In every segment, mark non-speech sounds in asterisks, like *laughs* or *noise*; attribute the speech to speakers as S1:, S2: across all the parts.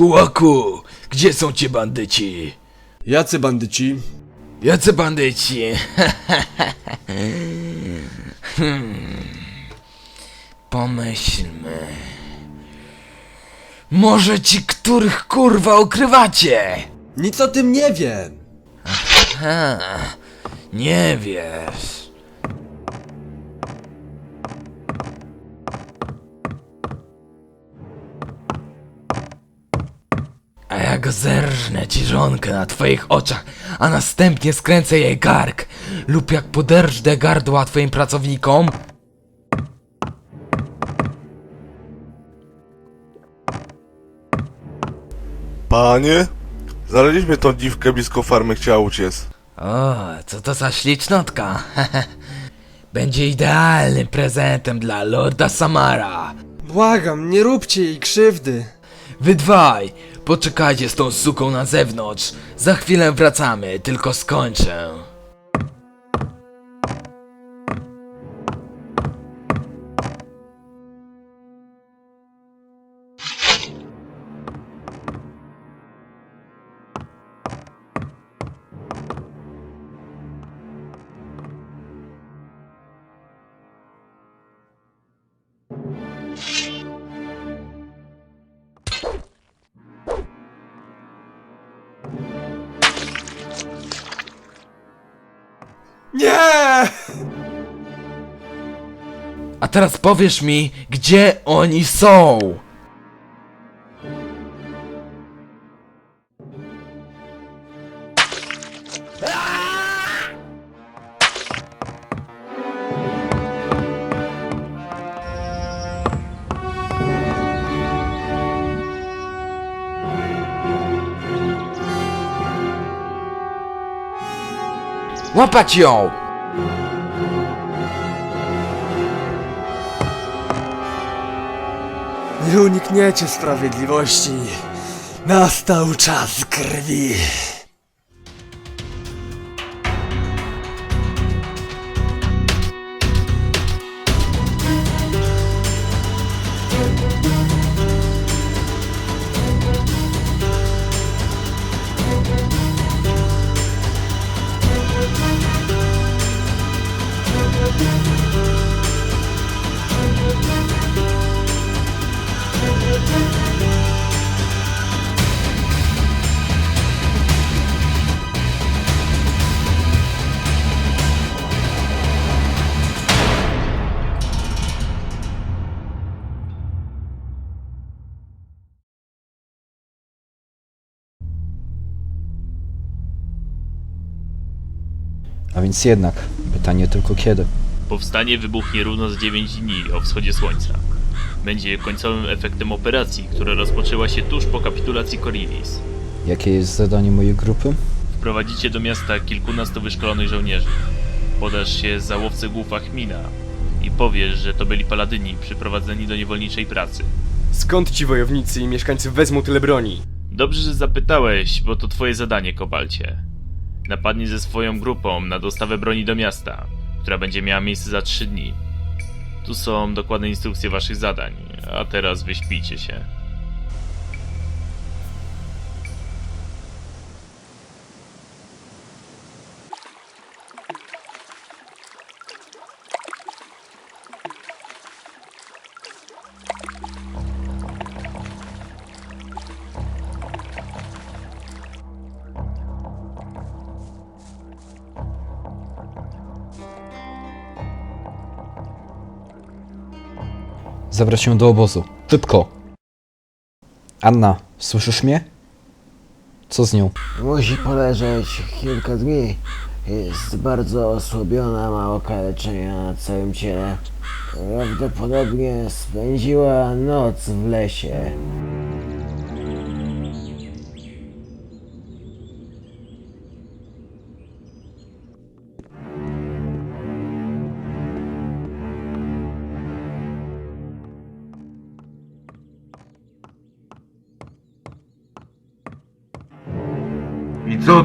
S1: Kułaku, gdzie są ci bandyci?
S2: Jacy bandyci?
S1: Jacy bandyci? *laughs* Hmm. Pomyślmy. Może ci których kurwa ukrywacie?
S2: Nic o tym nie wiem!
S1: Ha, nie wiesz. Jak zerżnę ci żonkę na twoich oczach, a następnie skręcę jej gark, lub jak poderżnę gardła twoim pracownikom,
S3: Panie? Znaleźliśmy tą dziwkę blisko farmy, chciała uciec.
S1: O, co to za ślicznotka. *laughs* Będzie idealnym prezentem dla Lorda Samara.
S2: Błagam, nie róbcie jej krzywdy!
S1: Wy dwaj, poczekajcie z tą suką na zewnątrz. Za chwilę wracamy, tylko skończę.
S2: Nie!
S1: A teraz powiesz mi, gdzie oni są? Łapać ją!
S2: Nie unikniecie sprawiedliwości. Nastał czas krwi.
S4: A więc jednak, pytanie tylko kiedy.
S5: Powstanie wybuchnie równo z 9 dni o wschodzie słońca. Będzie końcowym efektem operacji, która rozpoczęła się tuż po kapitulacji Korinis.
S4: Jakie jest zadanie mojej grupy?
S5: Wprowadzicie do miasta kilkunastu wyszkolonych żołnierzy. Podasz się za łowcę głów Achmina i powiesz, że to byli paladyni przyprowadzeni do niewolniczej pracy.
S2: Skąd ci wojownicy i mieszkańcy wezmą tyle broni?
S5: Dobrze, że zapytałeś, bo to twoje zadanie, Kobalcie. Napadnij ze swoją grupą na dostawę broni do miasta, która będzie miała miejsce za 3 dni. Tu są dokładne instrukcje waszych zadań, a teraz wyśpijcie się.
S4: Zabrać się do obozu. Szybko! Anna, słyszysz mnie? Co z nią?
S6: Musi poleżeć kilka dni. Jest bardzo osłabiona, ma okaleczenia na całym ciele. Prawdopodobnie spędziła noc w lesie.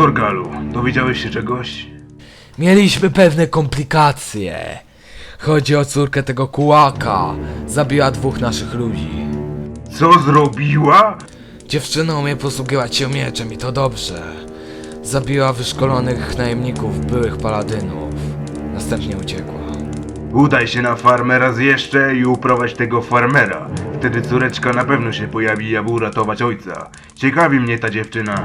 S7: Torgalu? Dowiedziałeś się czegoś?
S1: Mieliśmy pewne komplikacje. Chodzi o córkę tego kułaka. Zabiła dwóch naszych ludzi.
S7: Co zrobiła?
S1: Dziewczyna umie posługiwać się mieczem i to dobrze. Zabiła wyszkolonych najemników, byłych paladynów. Następnie uciekła.
S7: Udaj się na farmę raz jeszcze i uprowadź tego farmera. Wtedy córeczka na pewno się pojawi, aby uratować ojca. Ciekawi mnie ta dziewczyna.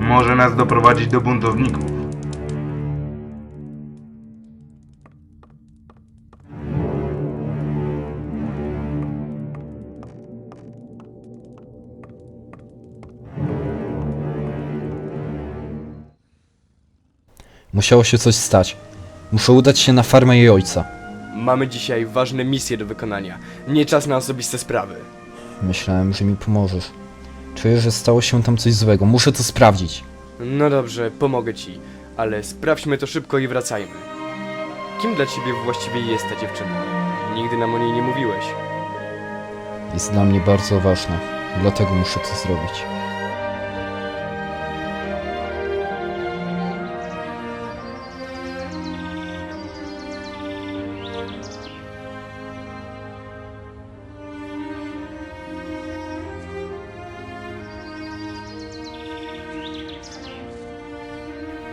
S7: Może nas doprowadzić do buntowników.
S4: Musiało się coś stać. Muszę udać się na farmę jej ojca.
S2: Mamy dzisiaj ważne misje do wykonania. Nie czas na osobiste sprawy.
S4: Myślałem, że mi pomożesz. Czuję, że stało się tam coś złego. Muszę to sprawdzić.
S2: No dobrze, pomogę ci, ale sprawdźmy to szybko i wracajmy. Kim dla ciebie właściwie jest ta dziewczyna? Nigdy nam o niej nie mówiłeś.
S4: Jest dla mnie bardzo ważna. Dlatego muszę to zrobić.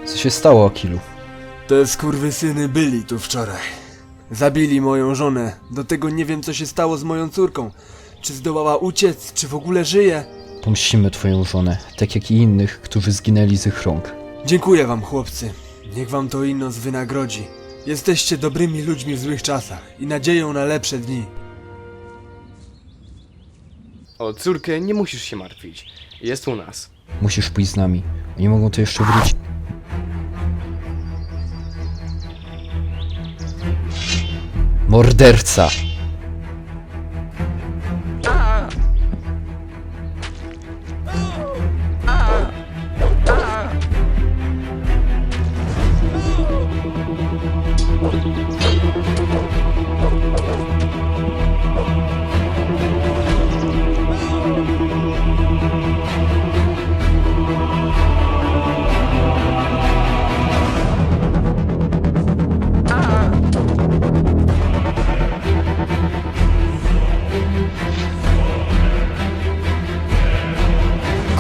S4: Co się stało, Akilu?
S8: Te skurwysyny byli tu wczoraj. Zabili moją żonę. Do tego nie wiem, co się stało z moją córką. Czy zdołała uciec, czy w ogóle żyje?
S4: Pomścimy twoją żonę, tak jak i innych, którzy zginęli z ich rąk.
S8: Dziękuję wam, chłopcy. Niech wam to Innos wynagrodzi. Jesteście dobrymi ludźmi w złych czasach i nadzieją na lepsze dni.
S2: O córkę nie musisz się martwić. Jest u nas.
S4: Musisz pójść z nami. Oni mogą tu jeszcze wrócić. Morderca!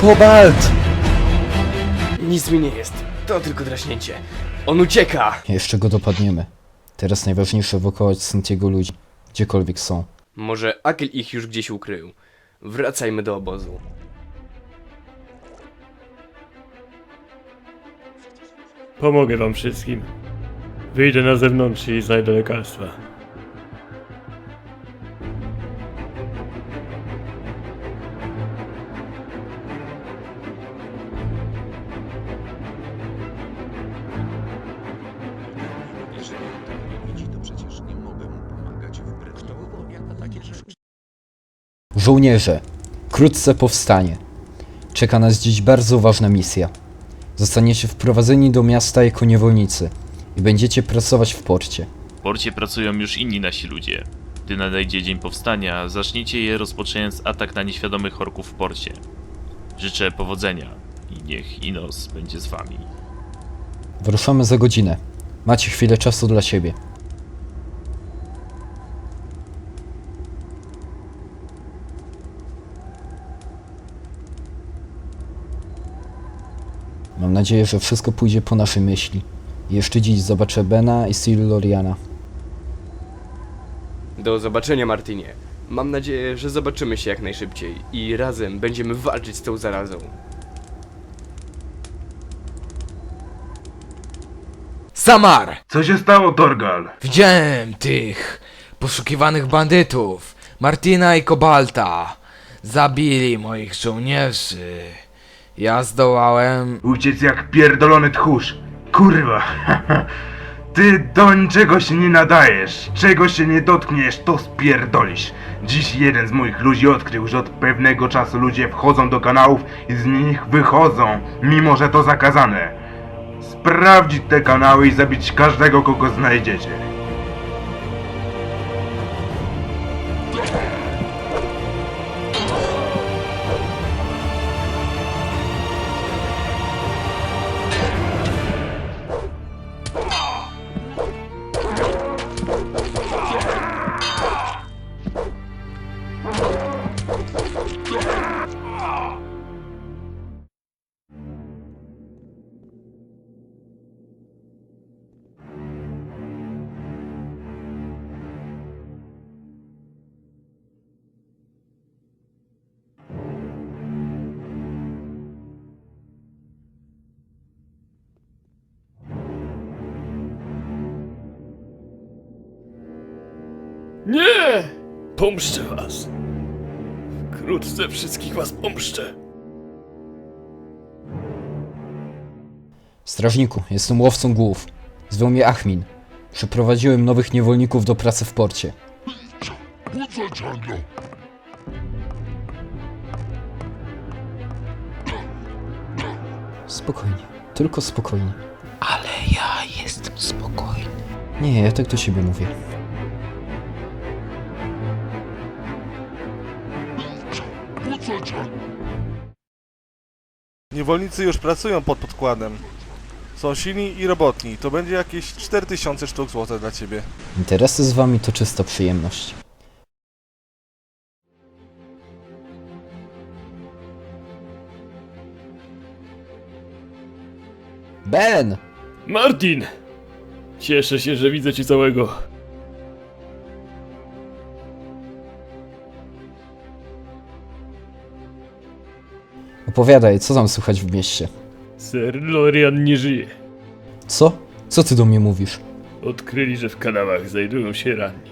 S4: Kobalt!
S2: Nic mi nie jest. To tylko draśnięcie. On ucieka!
S4: Jeszcze go dopadniemy. Teraz najważniejsze ewakuować Santiago ludzi. Gdziekolwiek są.
S2: Może Akil ich już gdzieś ukrył. Wracajmy do obozu.
S9: Pomogę wam wszystkim. Wyjdę na zewnątrz i znajdę lekarstwa.
S4: Żołnierze, wkrótce powstanie. Czeka nas dziś bardzo ważna misja. Zostaniecie wprowadzeni do miasta jako niewolnicy i będziecie pracować w porcie.
S5: W porcie pracują już inni nasi ludzie. Gdy nadejdzie dzień powstania, zaczniecie je rozpoczynając atak na nieświadomych orków w porcie. Życzę powodzenia i niech Inos będzie z wami.
S4: Wyruszamy za godzinę. Macie chwilę czasu dla siebie. Mam nadzieję, że wszystko pójdzie po naszej myśli. Jeszcze dziś zobaczę Bena i Siluriana.
S2: Do zobaczenia, Martinie. Mam nadzieję, że zobaczymy się jak najszybciej i razem będziemy walczyć z tą zarazą.
S1: Samar!
S7: Co się stało, Torgal?
S1: Widziałem tych poszukiwanych bandytów, Martina i Kobalta. Zabili moich żołnierzy. Ja zdołałem...
S7: Uciec jak pierdolony tchórz. Kurwa. *laughs* Ty do niczego się nie nadajesz. Czego się nie dotkniesz, to spierdolisz. Dziś jeden z moich ludzi odkrył, że od pewnego czasu ludzie wchodzą do kanałów i z nich wychodzą, mimo że to zakazane. Sprawdzić te kanały i zabić każdego, kogo znajdziecie.
S9: Nie! Pomszczę was. Wkrótce wszystkich was pomszczę.
S4: Strażniku, jestem łowcą głów. Zwał mnie Achmin. Przeprowadziłem nowych niewolników do pracy w porcie. Spokojnie, tylko spokojnie.
S1: Ale ja jestem spokojny.
S4: Nie, ja tak do siebie mówię.
S3: Niewolnicy już pracują pod podkładem. Są silni i robotni. To będzie jakieś 4000 sztuk złota dla ciebie.
S4: Interesy z wami to czysta przyjemność. Ben!
S9: Martin! Cieszę się, że widzę cię całego.
S4: Opowiadaj, co tam słychać w mieście?
S9: Sir Lorian nie żyje.
S4: Co? Co ty do mnie mówisz?
S9: Odkryli, że w kanałach znajdują się ranni.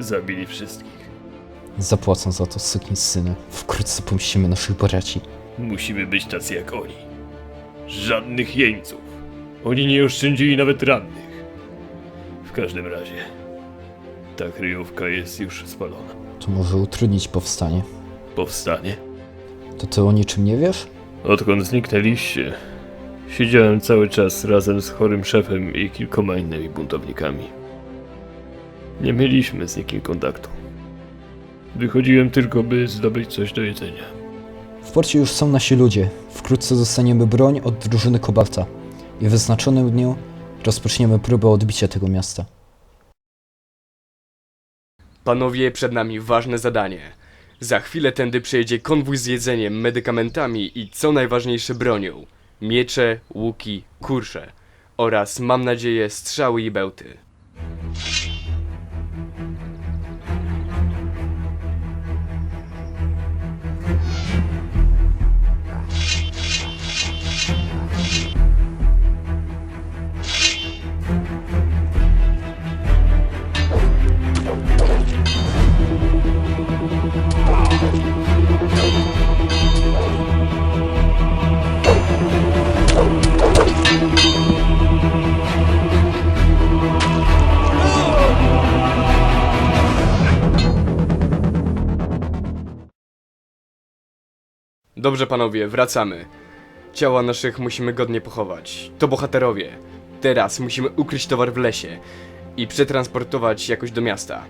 S9: Zabili wszystkich.
S4: Zapłacą za to, syny. Wkrótce pomścimy naszych braci.
S9: Musimy być tacy jak oni. Żadnych jeńców. Oni nie oszczędzili nawet rannych. W każdym razie, ta kryjówka jest już spalona.
S4: To może utrudnić powstanie.
S9: Powstanie?
S4: To ty o niczym nie wiesz?
S9: Odkąd zniknęliście, siedziałem cały czas razem z chorym szefem i kilkoma innymi buntownikami. Nie mieliśmy z nikim kontaktu. Wychodziłem tylko, by zdobyć coś do jedzenia.
S4: W porcie już są nasi ludzie. Wkrótce dostaniemy broń od drużyny Kobalta. I w wyznaczonym dniu rozpoczniemy próbę odbicia tego miasta.
S2: Panowie, przed nami ważne zadanie. Za chwilę tędy przejedzie konwój z jedzeniem, medykamentami i co najważniejsze bronią. Miecze, łuki, kursze. Oraz, mam nadzieję, strzały i bełty. Dobrze, panowie, wracamy. Ciała naszych musimy godnie pochować. To bohaterowie. Teraz musimy ukryć towar w lesie i przetransportować jakoś do miasta.